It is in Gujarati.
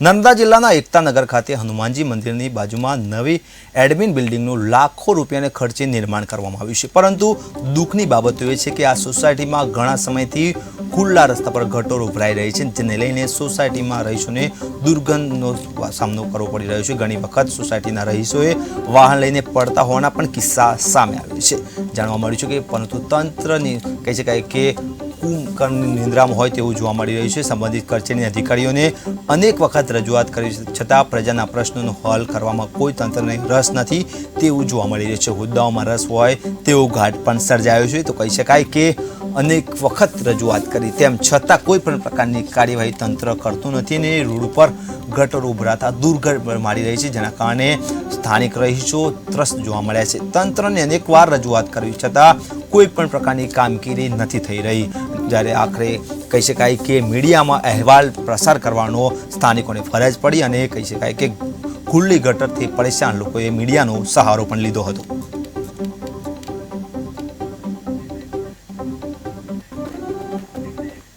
નર્મદા જિલ્લાના એકતાનગર ખાતે હનુમાનજી મંદિરની બાજુમાં નવી એડમિન બિલ્ડિંગનું લાખો રૂપિયાને ખર્ચે નિર્માણ કરવામાં આવ્યું છે. પરંતુ દુઃખની બાબત એ છે કે આ સોસાયટીમાં ઘણા સમયથી ખુલ્લા રસ્તા પર ગટોર ઉભરાઈ રહી છે, જેને લઈને સોસાયટીમાં રહીશોને દુર્ગંધનો સામનો કરવો પડી રહ્યો છે. ઘણી વખત સોસાયટીના રહીશોએ વાહન લઈને પડતા હોવાના પણ કિસ્સા સામે આવ્યા છે. જાણવા મળ્યું છે કે પરંતુ તંત્રની કહી શકાય કે કુંભકર્ણની નિંદ્રામાં હોય તેવું જોવા મળી રહ્યું છે. સંબંધિત કચેરીના અધિકારીઓને અનેક વખત રજૂઆત કરી છતાં પ્રજાના પ્રશ્નોનો હલ કરવામાં કોઈ તંત્રને રસ નથી તેવું જોવા મળી રહ્યું છે. હોદ્દાઓમાં રસ હોય તેવો ઘાટ પણ સર્જાયો છે. તો કહી શકાય કે અનેક વખત રજૂઆત કરી. તેમ છતાં કોઈ પણ પ્રકારની કાર્યવાહી તંત્ર કરતું નથી અને રોડ ઉપર ગટરો ઉભરાતા દુર્ગંધ મારી રહી છે, જેના કારણે સ્થાનિક રહીશો ત્રસ્ત જોવા મળ્યા છે. તંત્રને અનેકવાર રજૂઆત કરવી છતાં કોઈ પણ પ્રકારની કામગીરી નથી થઈ રહી. જ્યારે આખરે કહી શકાય કે મીડિયામાં અહેવાલ પ્રસાર કરવાનો સ્થાનિકોને ફરજ પડી અને કહી શકાય કે ખુલ્લી ગટરથી પરેશાન લોકોએ મીડિયાનો સહારો પણ લીધો હતો.